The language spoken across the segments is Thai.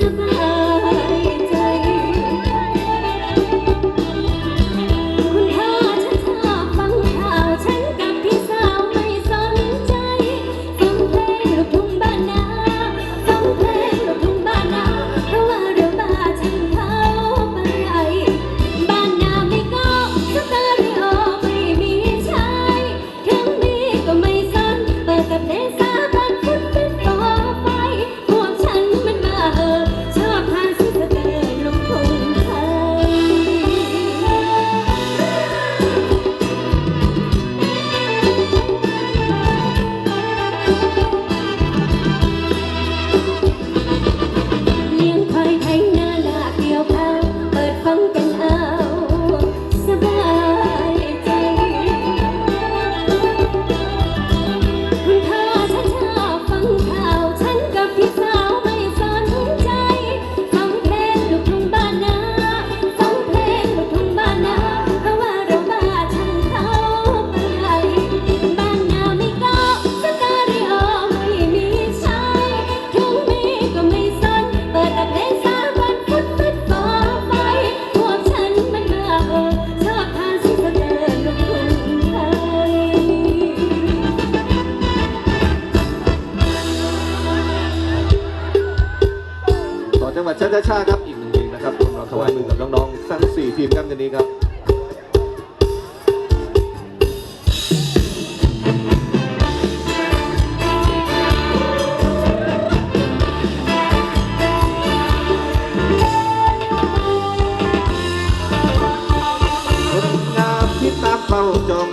possible.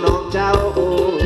น้องเจ้าโอ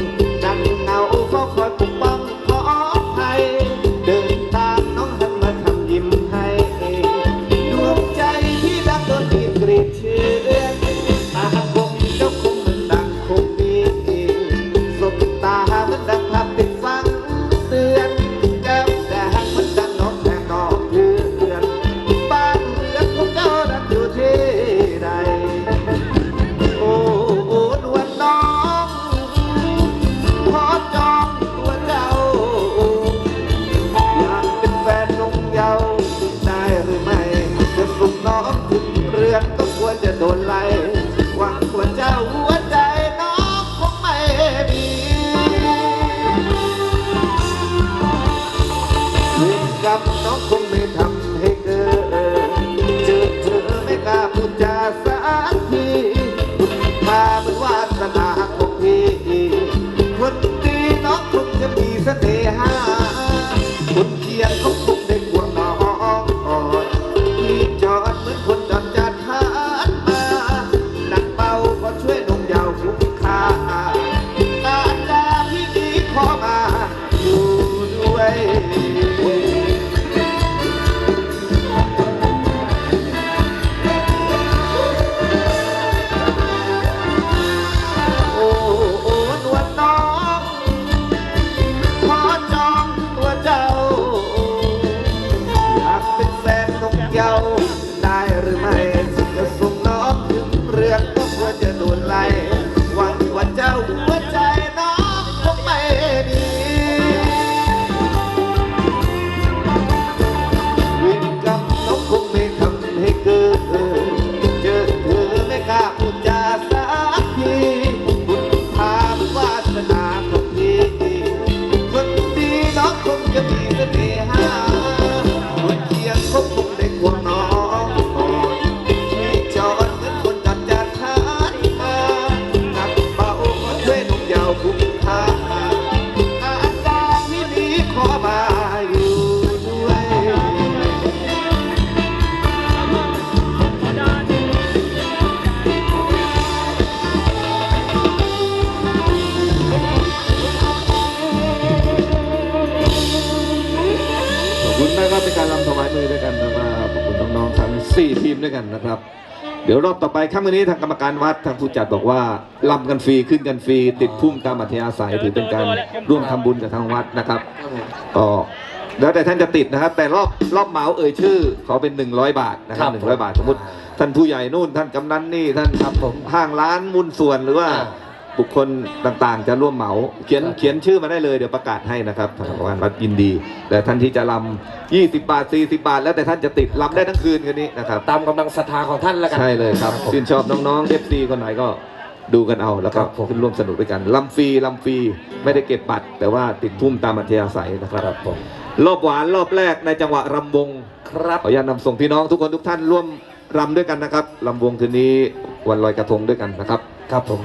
รั้งนี้ทางกรรมการวัดทางผู้จัดบอกว่าลำกันฟรีขึ้นกันฟรี ติดพุ่มตามอัธยาศัยถือเป็นการร่วมทำบุญกับทางวัดนะครับก็แล้วแต่ท่านจะติดนะครับ แต่รอบรอบเหมาเอ่ยชื่อขอเป็น 100 บาทนะครับ100 บาทสมมติท่านผู้ใหญ่นู่นท่านกำนันนี่ท่านครับผมห้างร้านมุนส่วนหรือว่า บุคคลต่างๆ จะร่วมเหมาเขียนเขียนชื่อมาได้เลยเดี๋ยวประกาศให้นะครับทางวัดวัดยินดี แต่ท่านที่จะลำ20 บาท 40 บาท แล้วแต่ท่านจะติดลำได้ทั้งคืนคืนนี้นะครับตามกำลังศรัทธาของท่านแล้วกัน ใช่เลยครับชื่นชอบน้องๆเอฟซีคนไหนก็ดูกันเอาแล้วก็ขึ้นร่วมสนุกด้วยกันลำฟรีลำฟรีไม่ได้เก็บบัตร แต่ว่าติดทุ่มตามอัธยาศัยนะครับรอบหวานรอบแรกในจังหวะรำวงครับขออนุญาตนำส่งพี่น้องทุกคนทุกท่านร่วมรำด้วยกันนะครับลำวงคืนนี้วันลอยกระทงด้วยกันนะครับ ครับผม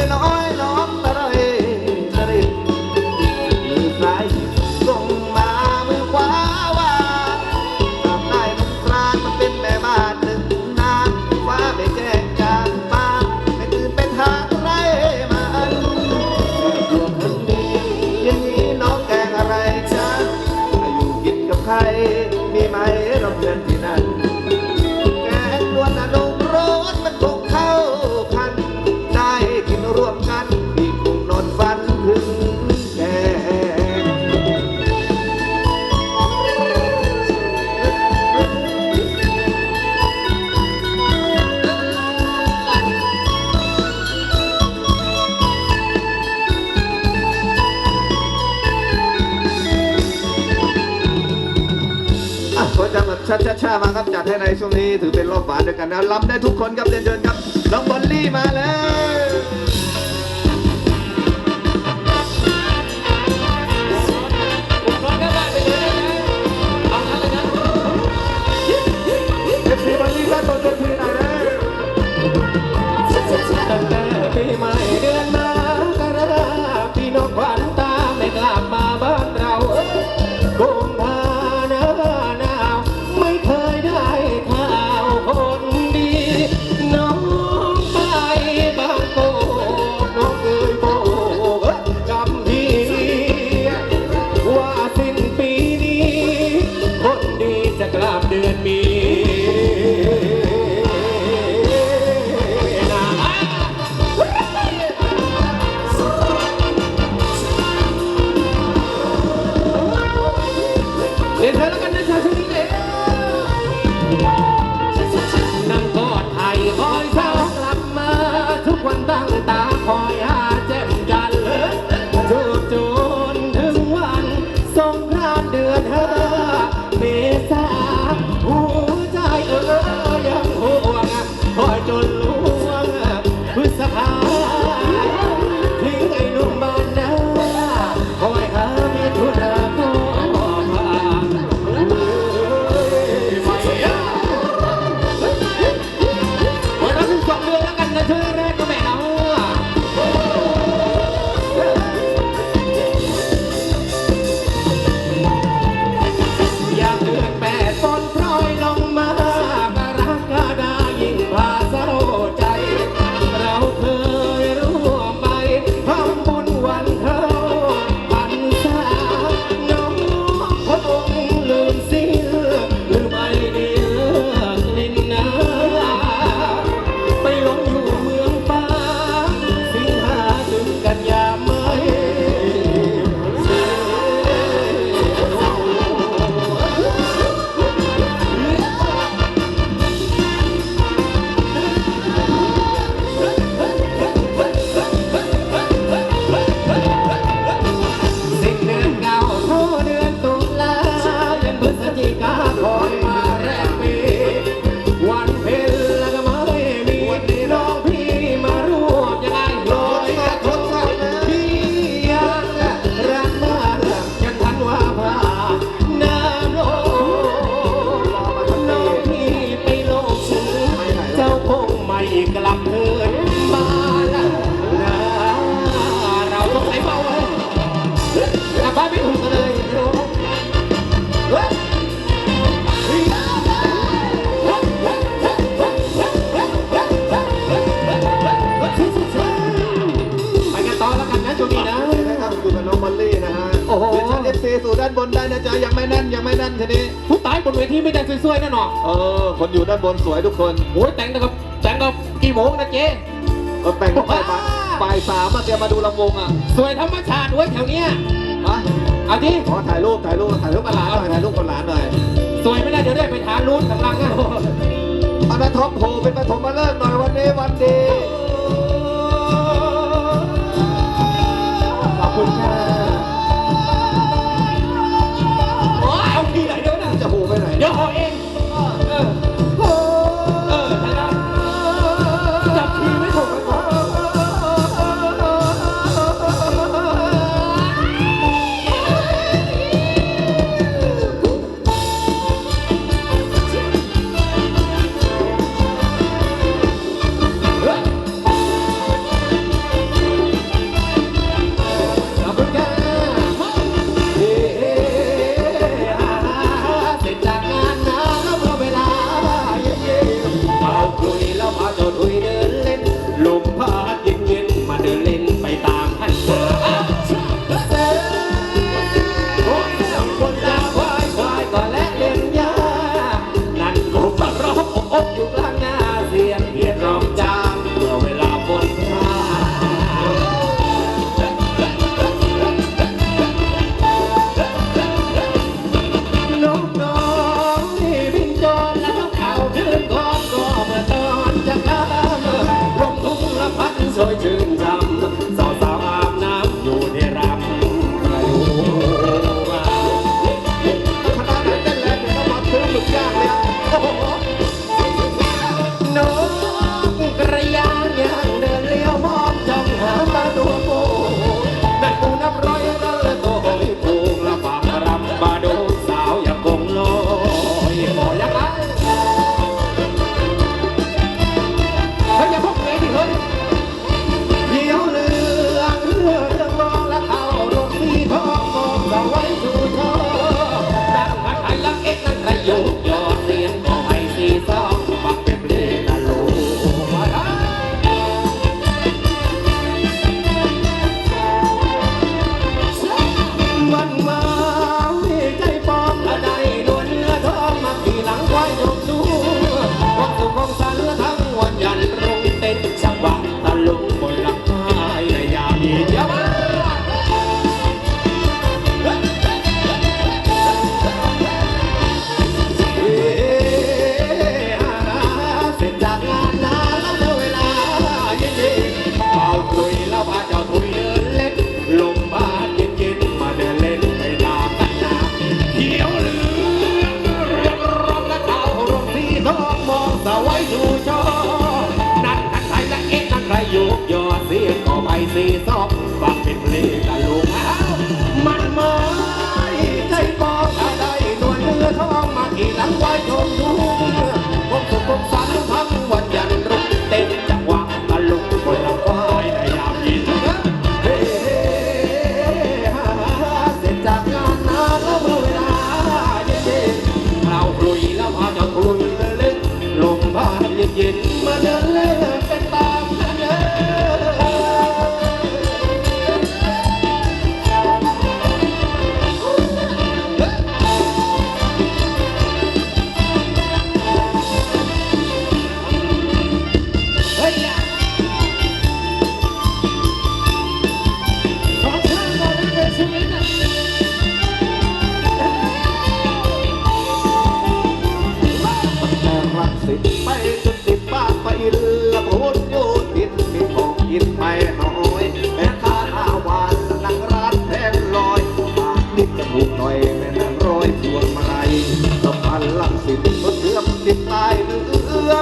and I. ชัดชามาครับจัดให้ในช่วงนี้ถือเป็นรอบฝาด้วยกันนะรับได้ทุกคนครับเรีนเชิญครับน้องบอลลี่มาแล้วปีใหม่เดือน ซสู่ด้านบนได้นะจ๊ะยังไม่นั่นยังไม่นั่นทีนี้ผู้ตายบนเวทีไม่ได้งสวยๆแน่นอนเออคนอยู่ด้านบนสวยทุกคนโอ้ยแต่งนะครับแต่งกับกี่โมงนะเจ๊เอแต่งกับบ่ายบ่สามอะเตรียมมาดูลำวงอะสวยธรรมชาติเว้ยแถวเนี้ยฮะเอาดิขอถ่ายรูปถ่ายรูปถ่ายรูปกัหลานหน่อยถ่ายรูปหลานหน่อยสวยไม่ได้เดี๋ยวได้ไปทานรูดข้างล่างอะอันนั้นท็อปโผเป็นปฐมมาเลิกหน่อยวันนี้วันดีขอบคุณครับ Yo-ho! ที่นั้นไว้ทนทุกข์ความสุขความายเรือ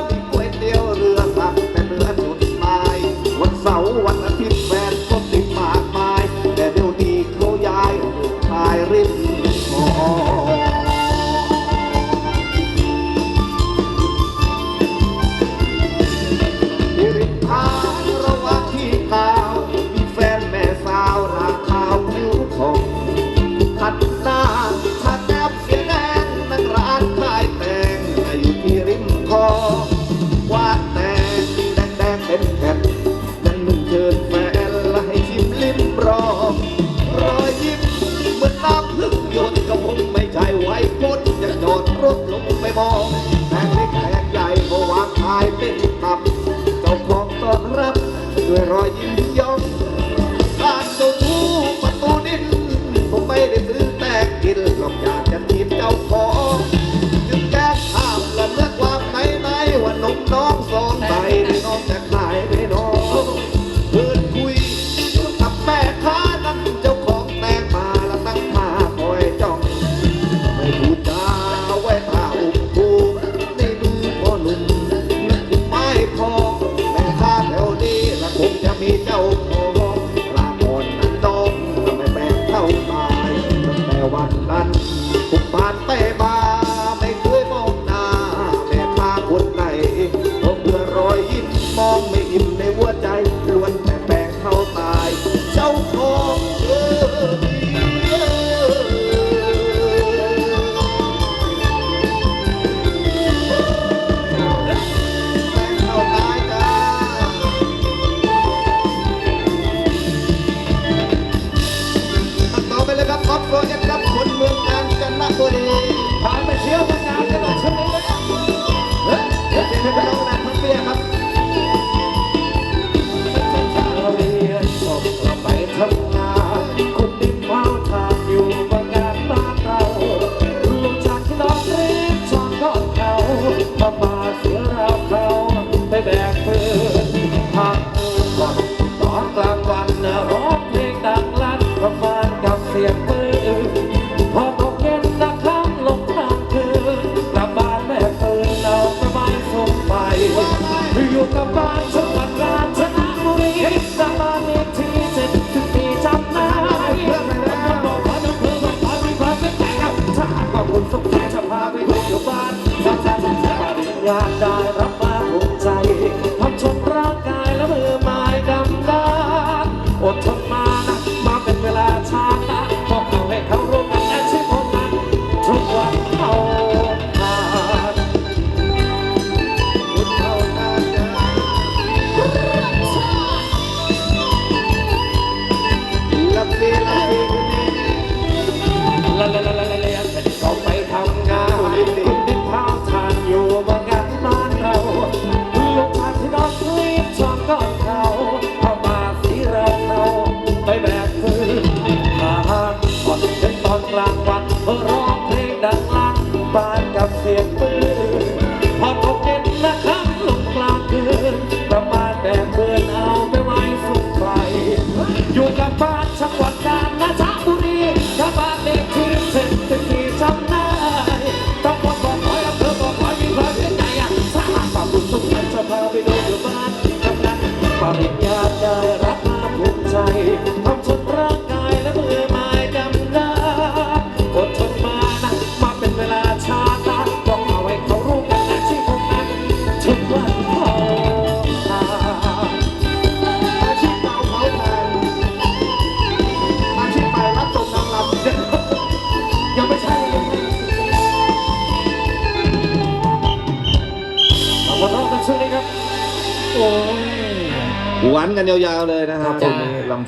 I diamond.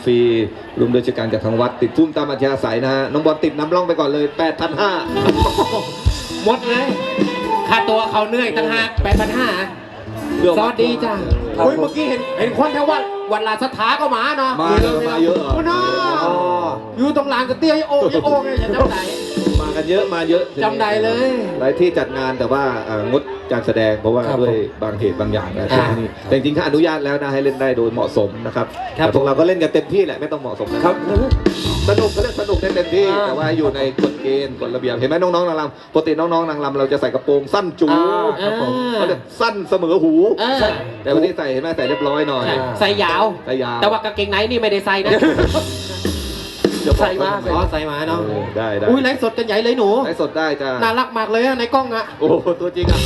ฟรีรวมโดยการจากทางวัดติดทุ่มตามอัธยาศัยนะฮะน้องบอลติดน้ำร่องไปก่อนเลย 8,500หมดเลยค่าตัวเขาเหนื่อยตั้งห้าแปดพันห้าสวัสดีจ้าครับอุ้ยเมื่อกี้เห็นเห็นคนแถววัดวันลาสถาก็มาเนาะมาเยอะมาเยอะเหรอโอ้น้าอ๋ออยู่ตรงลานกระเตี้ยโอ้ยโอ้ยอย่าจำไหนมา กันเยอะมาเยอะจำได้เลยหลายที่จัดงานแต่ว่าเอ่องดการแสดงเพราะว่าครับด้วยบางเหตุบางอย่างนะอ่าที่นี่แต่จริงๆถ้าอนุญาตแล้วนะให้เล่นได้โดยเหมาะสมนะครับครับแต่พวกเราก็เล่นกันเต็มที่แหละไม่ต้องเหมาะสมนะครับสนุกก็เล่นสนุกได้เต็มที่อ่าแต่ว่าอยู่ในกฎเกณฑ์กฎระเบียบเห็นไหมน้องๆนางรำปกติน้องๆนางรำเราจะใส่กระโปรงสั้นจูอ่าครับผมอ่าเขาเรียกสั้นเสมอหูเออแต่วันนี้ใส่เห็นไหมใส่เรียบร้อยหน่อยใช่ใส่ยาวใส่ยาวแต่ว่ากางเกงไหนนี่ไม่ได้ใส่นะ จะบอกใส่มาอ๋อใส่มาเนาะเออได้ได้อุ้ยไลฟ์สดกันใหญ่เลยหนูไลฟ์สดได้จ้าน่ารักมากเลยอะในกล้องอะโอ้โหตัวจริงอะ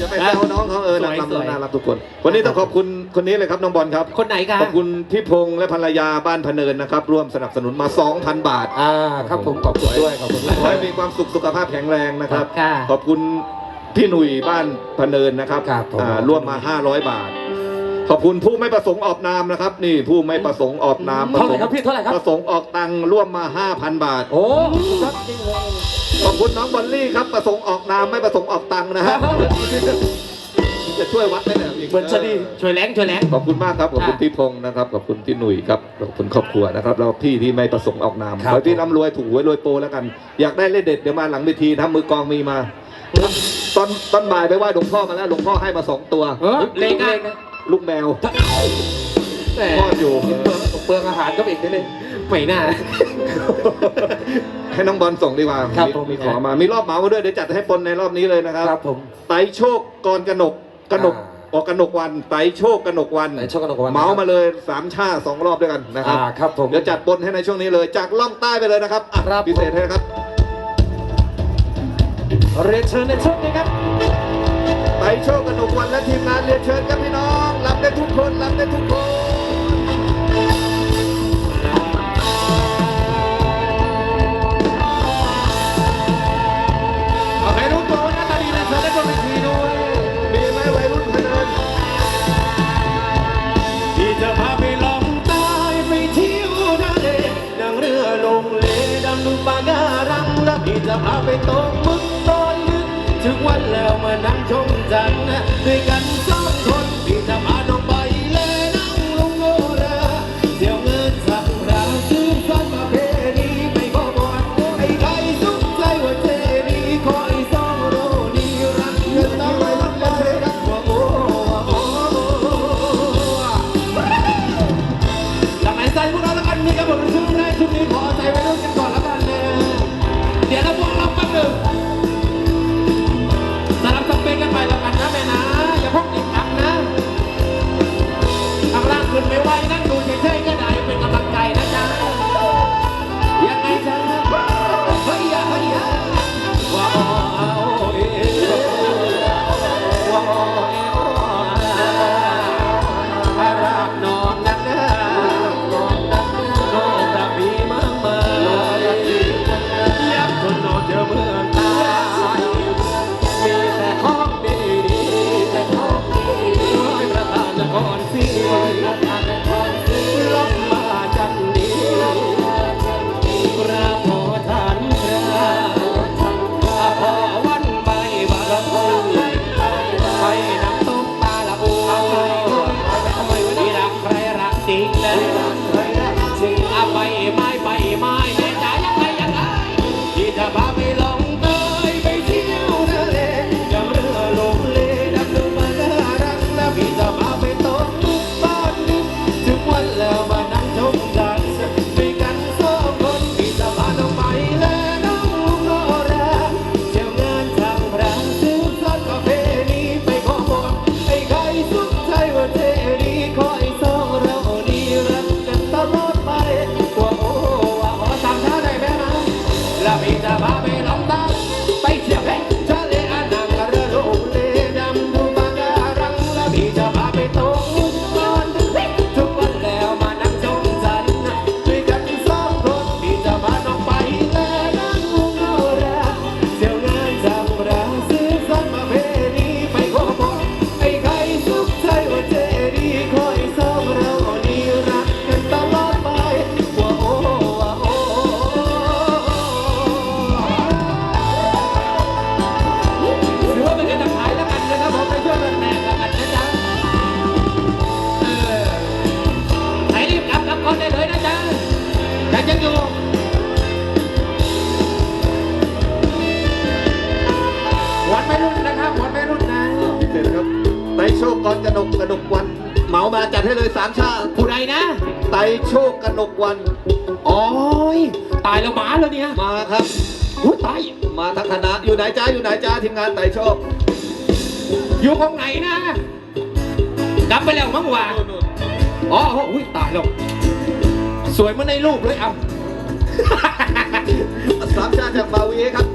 จะไปแซวน้องเขาเออสนางวยรำสวยน่ารักทุกคน วันนี้ต้องขอบคุณคนนี้เลยครับน้องบอลครับ คนไหนคะขอบคุณพี่พงษ์และภรรยาบ้านพะเนินนะครับ ร่วมสนับสนุนมา 2,000 บาทอ่าครับผมขอบคุณด้วยขอบคุณขอให้มีความสุขสุขภาพแข็งแรงนะครับค่ะขอบคุณพี่หนุ่ยบ้านพะเนินนะครับครับผมอ่าร่วมมา 500 บาท ขอบคุณผู้ไม่ประสงค์ออกนามนะครับ นี่ผู้ไม่ประสงค์ออกนามเท่าไหร่ครับพี่เท่าไหร่ครับ ประสงค์ออกตังค์ร่วมมา 5,000 บาท โอ้ครับจริงเลย ขอบคุณน้องบอลลี่ครับ ประสงค์ออกนามไม่ประสงค์ออกตังค์นะฮะ จะช่วยวัดได้เนี่ยเหมือนจะดีช่วยแรงช่วยแรง ขอบคุณมากครับ ขอบคุณค่ะพี่พงศ์นะครับ ขอบคุณพี่หนุ่ยครับ ขอบคุณครอบครัวนะครับ แล้วพี่ที่ไม่ประสงค์ออกนามครับ ขอให้พี่ร่ำรวยถูกหวยรวยโปรแล้วกัน อยากได้เลขเด็ดเดี๋ยวมาหลังเวทีนะมือกลองมีมา ตอนตอนบ่ายไปไหว้หลวงพ่อมาแล้วหลวงพ่อให้มาสองตัว เออเล็กอะ ลูกแมวแหมทอดอยู่ เปลืองอาหารก็อีกนิดนึงไม่น่า ให้น้องบอลส่งดีกว่าครับมีผม มีขอมา มีรอบเหมามาด้วย เดี๋ยวจัดให้ปนในรอบนี้เลยนะครับ ครับผมไตรโชคกรกนกกนกอ่าออกกนกวันไตรโชคกนกวันไหนโชคกันกวันเหมามาเลยสามชาติสองรอบด้วยกันนะครับ อ่าครับผม เดี๋ยวจัดปนให้ในช่วงนี้เลย จากล่องใต้ไปเลยนะครับอะครับ พิเศษให้นะครับ เรียนเชิญในช่วงนี้ครับ ไตรโชคกนกวันและทีมงานเรียนเชิญครับพี่น้อง รับได้ทุกคนรับได้ทุกคนเอาใครรู้ตัวว่าหน้าตาดีนะเชิญได้บนเวทีด้วยมีไหมวัยรุ่นพนันที่จะพาไปลองใต้ไปเที่ยวทะเลนั่งเรือลงเลดำดูปะการังแล้วพี่จะพาไปตกหมึกตอนลึกถึงวันแล้วมานั่งชมจันทร์ด้วยกันสองคน ไตโชคกนกวันโอ้ยตายแล้วหมาแล้วเนี่ยมาครับ อุ้ยตาย มาทั้งคณะอยู่ไหนจ้าอยู่ไหนจ้าทีมงานไตโชคอยู่ห้องไหนนะกลับไปแล้วมั้งว่าอ๋ออุ้ยตายแล้ว สวยเหมือนในรูปเลยเอาสามชาติจากบาวีครับ